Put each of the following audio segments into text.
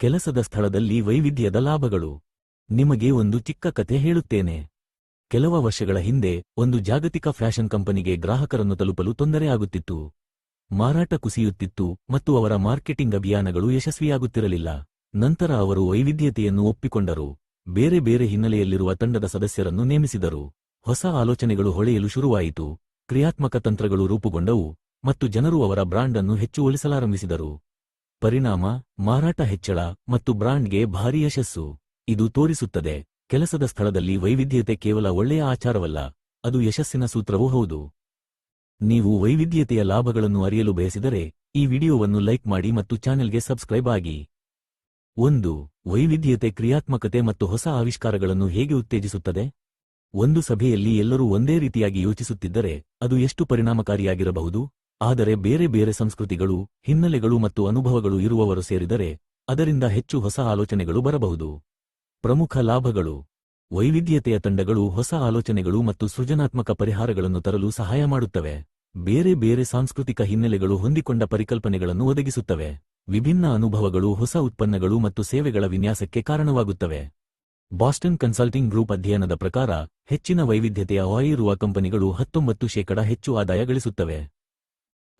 ಕೆಲಸದ ಸ್ಥಳದಲ್ಲಿ ವೈವಿಧ್ಯದ ಲಾಭಗಳು. ನಿಮಗೆ ಒಂದು ಚಿಕ್ಕ ಕತೆ ಹೇಳುತ್ತೇನೆ. ಕೆಲವ ವರ್ಷಗಳ ಹಿಂದೆ ಒಂದು ಜಾಗತಿಕ ಫ್ಯಾಷನ್ ಕಂಪನಿಗೆ ಗ್ರಾಹಕರನ್ನು ತಲುಪಲು ತೊಂದರೆಯಾಗುತ್ತಿತ್ತು ಮಾರಾಟ ಕುಸಿಯುತ್ತಿತ್ತು ಮತ್ತು ಅವರ ಮಾರ್ಕೆಟಿಂಗ್ ಅಭಿಯಾನಗಳು ಯಶಸ್ವಿಯಾಗುತ್ತಿರಲಿಲ್ಲ. ನಂತರ ಅವರು ವೈವಿಧ್ಯತೆಯನ್ನು ಒಪ್ಪಿಕೊಂಡರು. ಬೇರೆ ಬೇರೆ ಹಿನ್ನೆಲೆಯಲ್ಲಿರುವ ತಂಡದ ಸದಸ್ಯರನ್ನು ನೇಮಿಸಿದರು. ಹೊಸ ಆಲೋಚನೆಗಳು ಹೊಳೆಯಲು ಶುರುವಾಯಿತು. ಕ್ರಿಯಾತ್ಮಕ ತಂತ್ರಗಳು ರೂಪುಗೊಂಡವು ಮತ್ತು ಜನರು ಅವರ ಬ್ರಾಂಡ್ ಅನ್ನು ಹೆಚ್ಚು ಒಲಿಸಲಾರಂಭಿಸಿದರು ಪರಿಣಾಮ, ಮಾರಾಟ ಹೆಚ್ಚಳ ಮತ್ತು ಬ್ರಾಂಡ್ಗೆ ಭಾರೀ ಯಶಸ್ಸು. ಇದು ತೋರಿಸುತ್ತದೆ, ಕೆಲಸದ ಸ್ಥಳದಲ್ಲಿ ವೈವಿಧ್ಯತೆ ಕೇವಲ ಒಳ್ಳೆಯ ಆಚಾರವಲ್ಲ, ಅದು ಯಶಸ್ಸಿನ ಸೂತ್ರವೂ ಹೌದು. ನೀವು ವೈವಿಧ್ಯತೆಯ ಲಾಭಗಳನ್ನು ಅರಿಯಲು ಬಯಸಿದರೆ, ಈ ವಿಡಿಯೋವನ್ನು ಲೈಕ್ ಮಾಡಿ ಮತ್ತು ಚಾನೆಲ್ಗೆ ಸಬ್ಸ್ಕ್ರೈಬ್ ಆಗಿ. ಒಂದು, ವೈವಿಧ್ಯತೆ ಕ್ರಿಯಾತ್ಮಕತೆ ಮತ್ತು ಹೊಸ ಆವಿಷ್ಕಾರಗಳನ್ನು ಹೇಗೆ ಉತ್ತೇಜಿಸುತ್ತದೆ? ಒಂದು ಸಭೆಯಲ್ಲಿ ಎಲ್ಲರೂ ಒಂದೇ ರೀತಿಯಾಗಿ ಯೋಚಿಸುತ್ತಿದ್ದರೆ, ಅದು ಎಷ್ಟು ಪರಿಣಾಮಕಾರಿಯಾಗಿರಬಹುದು? ಆದರೆ ಬೇರೆ ಬೇರೆ ಸಂಸ್ಕೃತಿಗಳು, ಹಿನ್ನೆಲೆಗಳು ಮತ್ತು ಅನುಭವಗಳು ಇರುವವರು ಸೇರಿದರೆ ಅದರಿಂದ ಹೆಚ್ಚು ಹೊಸ ಆಲೋಚನೆಗಳು ಬರಬಹುದು. ಪ್ರಮುಖ ಲಾಭಗಳು. ವೈವಿಧ್ಯತೆಯ ತಂಡಗಳು ಹೊಸ ಆಲೋಚನೆಗಳು ಮತ್ತು ಸೃಜನಾತ್ಮಕ ಪರಿಹಾರಗಳನ್ನು ತರಲು ಸಹಾಯ ಮಾಡುತ್ತವೆ. ಬೇರೆ ಬೇರೆ ಸಾಂಸ್ಕೃತಿಕ ಹಿನ್ನೆಲೆಗಳು ಹೊಂದಿಕೊಂಡ ಪರಿಕಲ್ಪನೆಗಳನ್ನು ಒದಗಿಸುತ್ತವೆ. ವಿಭಿನ್ನ ಅನುಭವಗಳು ಹೊಸ ಉತ್ಪನ್ನಗಳು ಮತ್ತು ಸೇವೆಗಳ ವಿನ್ಯಾಸಕ್ಕೆ ಕಾರಣವಾಗುತ್ತವೆ. ಬಾಸ್ಟನ್ ಕನ್ಸಲ್ಟಿಂಗ್ ಗ್ರೂಪ್ ಅಧ್ಯಯನದ ಪ್ರಕಾರ ಹೆಚ್ಚಿನ ವೈವಿಧ್ಯತೆಯ ಇರುವ ಕಂಪನಿಗಳು ಹತ್ತೊಂಬತ್ತು ಶೇಕಡ ಹೆಚ್ಚು ಆದಾಯ ಗಳಿಸುತ್ತವೆ.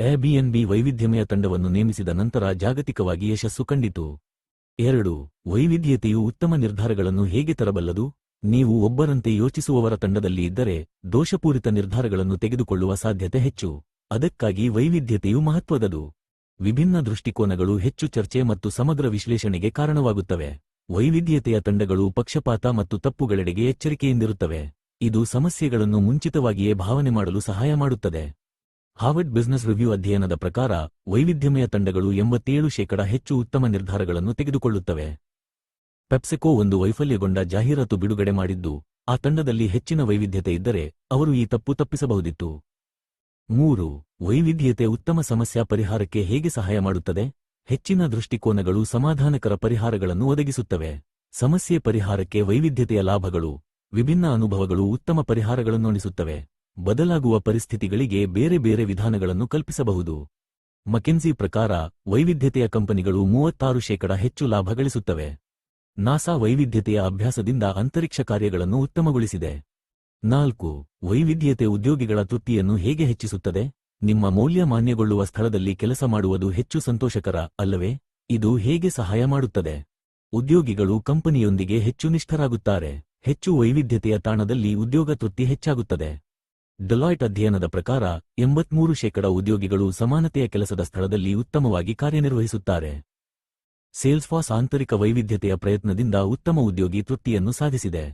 ಎಬಿಎನ್ಬಿ ವೈವಿಧ್ಯಮಯ ತಂಡವನ್ನು ನೇಮಿಸಿದ ನಂತರ ಜಾಗತಿಕವಾಗಿ ಯಶಸ್ಸು ಕಂಡಿತು. ಎರಡು, ವೈವಿಧ್ಯತೆಯು ಉತ್ತಮ ನಿರ್ಧಾರಗಳನ್ನು ಹೇಗೆ ತರಬಲ್ಲದು? ನೀವು ಒಬ್ಬರಂತೆ ಯೋಚಿಸುವವರ ತಂಡದಲ್ಲಿ ಇದ್ದರೆ ದೋಷಪೂರಿತ ನಿರ್ಧಾರಗಳನ್ನು ತೆಗೆದುಕೊಳ್ಳುವ ಸಾಧ್ಯತೆ ಹೆಚ್ಚು. ಅದಕ್ಕಾಗಿ ವೈವಿಧ್ಯತೆಯು ಮಹತ್ವದದು. ವಿಭಿನ್ನ ದೃಷ್ಟಿಕೋನಗಳು ಹೆಚ್ಚು ಚರ್ಚೆ ಮತ್ತು ಸಮಗ್ರ ವಿಶ್ಲೇಷಣೆಗೆ ಕಾರಣವಾಗುತ್ತವೆ. ವೈವಿಧ್ಯತೆಯ ತಂಡಗಳು ಪಕ್ಷಪಾತ ಮತ್ತು ತಪ್ಪುಗಳೆಡೆಗೆ ಎಚ್ಚರಿಕೆಯಿಂದಿರುತ್ತವೆ. ಇದು ಸಮಸ್ಯೆಗಳನ್ನು ಮುಂಚಿತವಾಗಿಯೇ ಭಾವನೆ ಮಾಡಲು ಸಹಾಯ ಮಾಡುತ್ತದೆ. ಹಾರ್ವರ್ಡ್ ಬಿಸಿನೆಸ್ ರಿವ್ಯೂ ಅಧ್ಯಯನದ ಪ್ರಕಾರ, ವೈವಿಧ್ಯಮಯ ತಂಡಗಳು ಎಂಬತ್ತೇಳು ಶೇಕಡ ಹೆಚ್ಚು ಉತ್ತಮ ನಿರ್ಧಾರಗಳನ್ನು ತೆಗೆದುಕೊಳ್ಳುತ್ತವೆ. ಪೆಪ್ಸಿಕೋ ಒಂದು ವೈಫಲ್ಯಗೊಂಡ ಜಾಹೀರಾತು ಬಿಡುಗಡೆ ಮಾಡಿದ್ದು, ಆ ತಂಡದಲ್ಲಿ ಹೆಚ್ಚಿನ ವೈವಿಧ್ಯತೆ ಇದ್ದರೆ, ಅವರು ಈ ತಪ್ಪು ತಪ್ಪಿಸಬಹುದಿತ್ತು. ಮೂರು, ವೈವಿಧ್ಯತೆ ಉತ್ತಮ ಸಮಸ್ಯಾ ಪರಿಹಾರಕ್ಕೆ ಹೇಗೆ ಸಹಾಯ ಮಾಡುತ್ತದೆ? ಹೆಚ್ಚಿನ ದೃಷ್ಟಿಕೋನಗಳು ಸಮಾಧಾನಕರ ಪರಿಹಾರಗಳನ್ನು ಒದಗಿಸುತ್ತವೆ. ಸಮಸ್ಯೆ ಪರಿಹಾರಕ್ಕೆ ವೈವಿಧ್ಯತೆಯ ಲಾಭಗಳು, ವಿಭಿನ್ನ ಅನುಭವಗಳು ಉತ್ತಮ ಪರಿಹಾರಗಳನ್ನೊಣಿಸುತ್ತವೆ. ಬದಲಾಗುವ ಪರಿಸ್ಥಿತಿಗಳಿಗೆ ಬೇರೆ ಬೇರೆ ವಿಧಾನಗಳನ್ನು ಕಲ್ಪಿಸಬಹುದು. ಮಕೆನ್ಸಿ ಪ್ರಕಾರ, ವೈವಿಧ್ಯತೆಯ ಕಂಪನಿಗಳು ಮೂವತ್ತಾರು ಶೇಕಡ ಹೆಚ್ಚು ಲಾಭ ಗಳಿಸುತ್ತವೆ. ನಾಸಾ ವೈವಿಧ್ಯತೆಯ ಅಭ್ಯಾಸದಿಂದ ಅಂತರಿಕ್ಷ ಕಾರ್ಯಗಳನ್ನು ಉತ್ತಮಗೊಳಿಸಿದೆ. ನಾಲ್ಕು, ವೈವಿಧ್ಯತೆ ಉದ್ಯೋಗಿಗಳ ತೃಪ್ತಿಯನ್ನು ಹೇಗೆ ಹೆಚ್ಚಿಸುತ್ತದೆ? ನಿಮ್ಮ ಮೌಲ್ಯ ಮಾನ್ಯಗೊಳ್ಳುವ ಸ್ಥಳದಲ್ಲಿ ಕೆಲಸ ಮಾಡುವುದು ಹೆಚ್ಚು ಸಂತೋಷಕರ, ಅಲ್ಲವೇ? ಇದು ಹೇಗೆ ಸಹಾಯ ಮಾಡುತ್ತದೆ? ಉದ್ಯೋಗಿಗಳು ಕಂಪನಿಯೊಂದಿಗೆ ಹೆಚ್ಚು ನಿಷ್ಠರಾಗುತ್ತಾರೆ. ಹೆಚ್ಚು ವೈವಿಧ್ಯತೆಯ ತಾಣದಲ್ಲಿ ಉದ್ಯೋಗ ತೃಪ್ತಿ ಹೆಚ್ಚಾಗುತ್ತದೆ. ಡೆಲಾಯ್ಟ್ ಅಧ್ಯಯನದ ಪ್ರಕಾರ ಎಂಬತ್ಮೂರು ಶೇಕಡ ಉದ್ಯೋಗಿಗಳು ಸಮಾನತೆಯ ಕೆಲಸದ ಸ್ಥಳದಲ್ಲಿ ಉತ್ತಮವಾಗಿ ಕಾರ್ಯನಿರ್ವಹಿಸುತ್ತಾರೆ. ಸೇಲ್ಸ್ಫಾಸ್ ಆಂತರಿಕ ವೈವಿಧ್ಯತೆಯ ಪ್ರಯತ್ನದಿಂದ ಉತ್ತಮ ಉದ್ಯೋಗಿ ತೃಪ್ತಿಯನ್ನು ಸಾಧಿಸಿದೆ.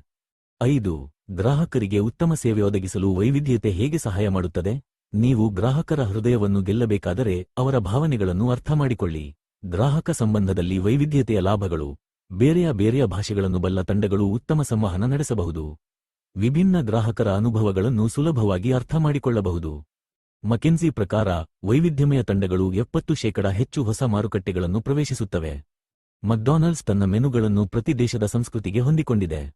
ಐದು, ಗ್ರಾಹಕರಿಗೆ ಉತ್ತಮ ಸೇವೆ ಒದಗಿಸಲು ವೈವಿಧ್ಯತೆ ಹೇಗೆ ಸಹಾಯ ಮಾಡುತ್ತದೆ? ನೀವು ಗ್ರಾಹಕರ ಹೃದಯವನ್ನು ಗೆಲ್ಲಬೇಕಾದರೆ ಅವರ ಭಾವನೆಗಳನ್ನು ಅರ್ಥಮಾಡಿಕೊಳ್ಳಿ ಗ್ರಾಹಕ ಸಂಬಂಧದಲ್ಲಿ ವೈವಿಧ್ಯತೆಯ ಲಾಭಗಳು, ಬೇರೆಯ ಬೇರೆಯ ಭಾಷೆಗಳನ್ನು ಬಲ್ಲ ತಂಡಗಳು ಉತ್ತಮ ಸಂವಹನ ನಡೆಸಬಹುದು. ವಿಭಿನ್ನ ಗ್ರಾಹಕರ ಅನುಭವಗಳನ್ನು ಸುಲಭವಾಗಿ ಅರ್ಥಮಾಡಿಕೊಳ್ಳಬಹುದು. ಮಕೆನ್ಸಿ ಪ್ರಕಾರ, ವೈವಿಧ್ಯಮಯ ತಂಡಗಳು ಎಪ್ಪತ್ತು ಶೇಕಡ ಹೆಚ್ಚು ಹೊಸ ಮಾರುಕಟ್ಟೆಗಳನ್ನು ಪ್ರವೇಶಿಸುತ್ತವೆ. ಮಕ್ಡೊನಾಲ್ಡ್ಸ್ ತನ್ನ ಮೆನುಗಳನ್ನು ಪ್ರತಿ ದೇಶದ ಸಂಸ್ಕೃತಿಗೆ ಹೊಂದಿಕೊಂಡಿದೆ.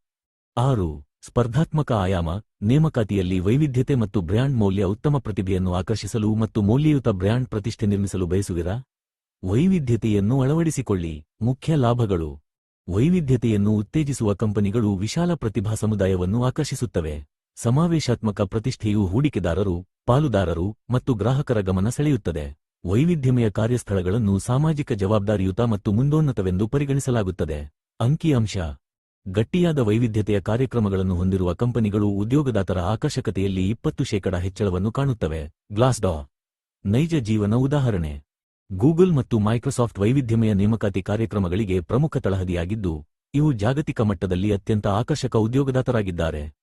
ಆರು, ಸ್ಪರ್ಧಾತ್ಮಕ ಆಯಾಮ, ನೇಮಕಾತಿಯಲ್ಲಿ ವೈವಿಧ್ಯತೆ ಮತ್ತು ಬ್ರ್ಯಾಂಡ್ ಮೌಲ್ಯ ಉತ್ತಮ ಪ್ರತಿಭೆಯನ್ನು ಆಕರ್ಷಿಸಲು ಮತ್ತು ಮೌಲ್ಯಯುತ ಬ್ರ್ಯಾಂಡ್ ಪ್ರತಿಷ್ಠೆ ನಿರ್ಮಿಸಲು ಬಯಸುವಿರಾ? ವೈವಿಧ್ಯತೆಯನ್ನು ಅಳವಡಿಸಿಕೊಳ್ಳಿ. ಮುಖ್ಯ ಲಾಭಗಳು. ವೈವಿಧ್ಯತೆಯನ್ನು ಉತ್ತೇಜಿಸುವ ಕಂಪನಿಗಳು ವಿಶಾಲ ಪ್ರತಿಭಾ ಸಮುದಾಯವನ್ನು ಆಕರ್ಷಿಸುತ್ತವೆ. ಸಮಾವೇಶಾತ್ಮಕ ಪ್ರತಿಷ್ಠೆಯು ಹೂಡಿಕೆದಾರರು, ಪಾಲುದಾರರು ಮತ್ತು ಗ್ರಾಹಕರ ಗಮನ ಸೆಳೆಯುತ್ತದೆ. ವೈವಿಧ್ಯಮಯ ಕಾರ್ಯಸ್ಥಳಗಳನ್ನು ಸಾಮಾಜಿಕ ಜವಾಬ್ದಾರಿಯುತ ಮತ್ತು ಮುಂದೋನ್ನತವೆಂದು ಪರಿಗಣಿಸಲಾಗುತ್ತದೆ. ಅಂಕಿಅಂಶ. ಗಟ್ಟಿಯಾದ ವೈವಿಧ್ಯತೆಯ ಕಾರ್ಯಕ್ರಮಗಳನ್ನು ಹೊಂದಿರುವ ಕಂಪನಿಗಳು ಉದ್ಯೋಗದಾತರ ಆಕರ್ಷಕತೆಯಲ್ಲಿ ಇಪ್ಪತ್ತು ಶೇಕಡ ಹೆಚ್ಚಳವನ್ನು ಕಾಣುತ್ತವೆ. ಗ್ಲಾಸ್ಡಾ. ನೈಜ ಜೀವನ ಉದಾಹರಣೆ. ಗೂಗಲ್ ಮತ್ತು ಮೈಕ್ರೋಸಾಫ್ಟ್ ವೈವಿಧ್ಯಮಯ ನೇಮಕಾತಿ ಕಾರ್ಯಕ್ರಮಗಳಿಗೆ ಪ್ರಮುಖ ತಳಹದಿಯಾಗಿದ್ದು, ಇವು ಜಾಗತಿಕ ಮಟ್ಟದಲ್ಲಿ ಅತ್ಯಂತ ಆಕರ್ಷಕ ಉದ್ಯೋಗದಾತರಾಗಿದ್ದಾರೆ.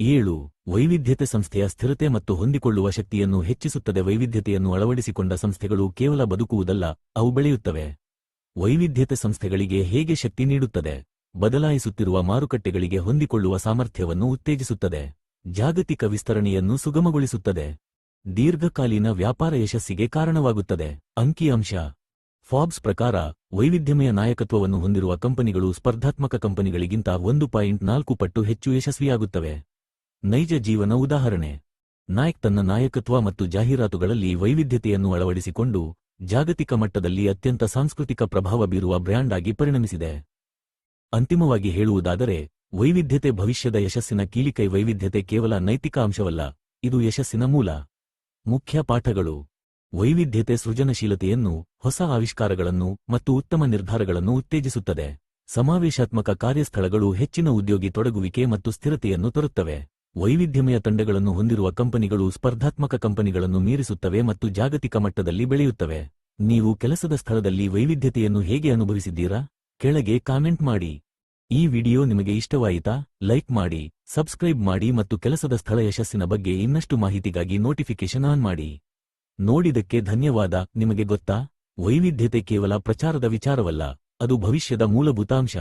ಏಳು, ವೈವಿಧ್ಯತೆ ಸಂಸ್ಥೆಯ ಸ್ಥಿರತೆ ಮತ್ತು ಹೊಂದಿಕೊಳ್ಳುವ ಶಕ್ತಿಯನ್ನು ಹೆಚ್ಚಿಸುತ್ತದೆ. ವೈವಿಧ್ಯತೆಯನ್ನು ಅಳವಡಿಸಿಕೊಂಡ ಸಂಸ್ಥೆಗಳು ಕೇವಲ ಬದುಕುವುದಲ್ಲ, ಅವು ಬೆಳೆಯುತ್ತವೆ. ವೈವಿಧ್ಯತೆ ಸಂಸ್ಥೆಗಳಿಗೆ ಹೇಗೆ ಶಕ್ತಿ ನೀಡುತ್ತದೆ? ಬದಲಾಯಿಸುತ್ತಿರುವ ಮಾರುಕಟ್ಟೆಗಳಿಗೆ ಹೊಂದಿಕೊಳ್ಳುವ ಸಾಮರ್ಥ್ಯವನ್ನು ಉತ್ತೇಜಿಸುತ್ತದೆ. ಜಾಗತಿಕ ವಿಸ್ತರಣೆಯನ್ನು ಸುಗಮಗೊಳಿಸುತ್ತದೆ. ದೀರ್ಘಕಾಲೀನ ವ್ಯಾಪಾರ ಯಶಸ್ಸಿಗೆ ಕಾರಣವಾಗುತ್ತದೆ. ಅಂಕಿಅಂಶ. ಫಾಬ್ಸ್ ಪ್ರಕಾರ, ವೈವಿಧ್ಯಮಯ ನಾಯಕತ್ವವನ್ನು ಹೊಂದಿರುವ ಕಂಪನಿಗಳು ಸ್ಪರ್ಧಾತ್ಮಕ ಕಂಪನಿಗಳಿಗಿಂತ ಒಂದು ಪಾಯಿಂಟ್ ನಾಲ್ಕು ಪಟ್ಟು ಹೆಚ್ಚು ಯಶಸ್ವಿಯಾಗುತ್ತವೆ. ನೈಜ ಜೀವನ ಉದಾಹರಣೆ. ನಾಯಕ್ ತನ್ನ ನಾಯಕತ್ವ ಮತ್ತು ಜಾಹೀರಾತುಗಳಲ್ಲಿ ವೈವಿಧ್ಯತೆಯನ್ನು ಅಳವಡಿಸಿಕೊಂಡು, ಜಾಗತಿಕ ಮಟ್ಟದಲ್ಲಿ ಅತ್ಯಂತ ಸಾಂಸ್ಕೃತಿಕ ಪ್ರಭಾವ ಬೀರುವ ಬ್ರ್ಯಾಂಡ್ ಆಗಿ ಪರಿಣಮಿಸಿದೆ. ಅಂತಿಮವಾಗಿ ಹೇಳುವುದಾದರೆ, ವೈವಿಧ್ಯತೆ ಭವಿಷ್ಯದ ಯಶಸ್ಸಿನ ಕೀಲಿಕೈ ವೈವಿಧ್ಯತೆ ಕೇವಲ ನೈತಿಕ ಅಂಶವಲ್ಲ, ಇದು ಯಶಸ್ಸಿನ ಮೂಲ. ಮುಖ್ಯ ಪಾಠಗಳು. ವೈವಿಧ್ಯತೆ ಸೃಜನಶೀಲತೆಯನ್ನು, ಹೊಸ ಆವಿಷ್ಕಾರಗಳನ್ನು ಮತ್ತು ಉತ್ತಮ ನಿರ್ಧಾರಗಳನ್ನು ಉತ್ತೇಜಿಸುತ್ತದೆ. ಸಮಾವೇಶಾತ್ಮಕ ಕಾರ್ಯಸ್ಥಳಗಳು ಹೆಚ್ಚಿನ ಉದ್ಯೋಗಿ ತೊಡಗುವಿಕೆ ಮತ್ತು ಸ್ಥಿರತೆಯನ್ನು ತರುತ್ತವೆ. ವೈವಿಧ್ಯಮಯ ತಂಡಗಳನ್ನು ಹೊಂದಿರುವ ಕಂಪನಿಗಳು ಸ್ಪರ್ಧಾತ್ಮಕ ಕಂಪನಿಗಳನ್ನು ಮೀರಿಸುತ್ತವೆ ಮತ್ತು ಜಾಗತಿಕ ಮಟ್ಟದಲ್ಲಿ ಬೆಳೆಯುತ್ತವೆ. ನೀವು ಕೆಲಸದ ಸ್ಥಳದಲ್ಲಿ ವೈವಿಧ್ಯತೆಯನ್ನು ಹೇಗೆ ಅನುಭವಿಸಿದ್ದೀರಾ? ಕೆಳಗೆ ಕಾಮೆಂಟ್ ಮಾಡಿ. ಈ ವಿಡಿಯೋ ನಿಮಗೆ ಇಷ್ಟವಾಯಿತಾ, ಲೈಕ್ ಮಾಡಿ, ಸಬ್ಸ್ಕ್ರೈಬ್ ಮಾಡಿ ಮತ್ತು ಕೆಲಸದ ಸ್ಥಳ ಯಶಸ್ಸಿನ ಬಗ್ಗೆ ಇನ್ನಷ್ಟು ಮಾಹಿತಿಗಾಗಿ ನೋಟಿಫಿಕೇಶನ್ ಆನ್ ಮಾಡಿ. ನೋಡಿದಕ್ಕೆ ಧನ್ಯವಾದ. ನಿಮಗೆ ಗೊತ್ತಾ? ವೈವಿಧ್ಯತೆ ಕೇವಲ ಪ್ರಚಾರದ ವಿಚಾರವಲ್ಲ, ಅದು ಭವಿಷ್ಯದ ಮೂಲಭೂತ ಅಂಶ